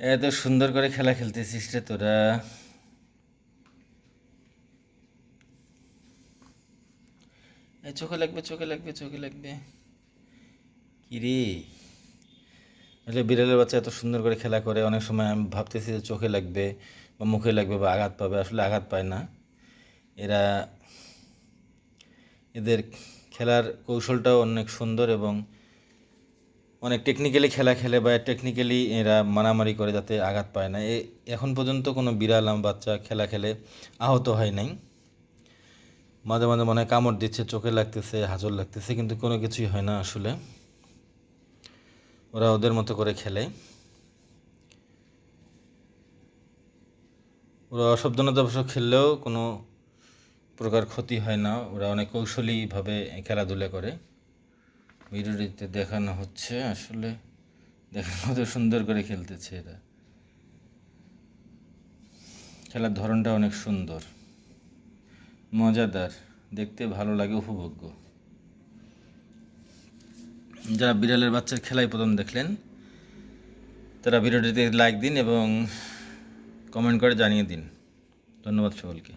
এত সুন্দর করে খেলা খেলতেছিস রে তোরা। চোখে লাগবে চোখে লাগবে চোখে লাগবে। কি রে? আসলে বিড়ালের বাচ্চা এত সুন্দর করে খেলা করে, অনেক সময় আমি ভাবতেছি যে চোখে লাগবে বা মুখে লাগবে বা আঘাত পাবে, আসলে আঘাত পায় না। এরা এদের খেলার কৌশলটাও অনেক সুন্দর এবং অনেক টেকনিক্যালি খেলা খেলে বা টেকনিক্যালি এরা মারামারি করে যাতে আঘাত পায় না। এখন পর্যন্ত কোনো বিড়াল আমার বাচ্চা খেলা খেলে আহত হয় নাই। মাঝে মাঝে মনে হয় কামড় দিচ্ছে, চোখে লাগতেছে হাজর লাগতেছে, কিন্তু কোনো কিছুই হয় না আসলে। ওরা ওদের মতো করে খেলে। ওরা অসাবধানতা অবশ্য খেললেও কোনো প্রকার ক্ষতি হয় না। ওরা অনেক কৌশলীভাবে খেলাধুলা করে। ভিডিওটিতে দেখানো হচ্ছে, আসলে দেখার মতো সুন্দর করে খেলতেছে এরা। খেলার ধরনটা অনেক সুন্দর, মজাদার, দেখতে ভালো লাগে, উপভোগ্য। যারা বিড়ালের বাচ্চার খেলাই প্রথম দেখলেন, তারা ভিডিওটিতে লাইক দিন এবং কমেন্ট করে জানিয়ে দিন। ধন্যবাদ সকলকে।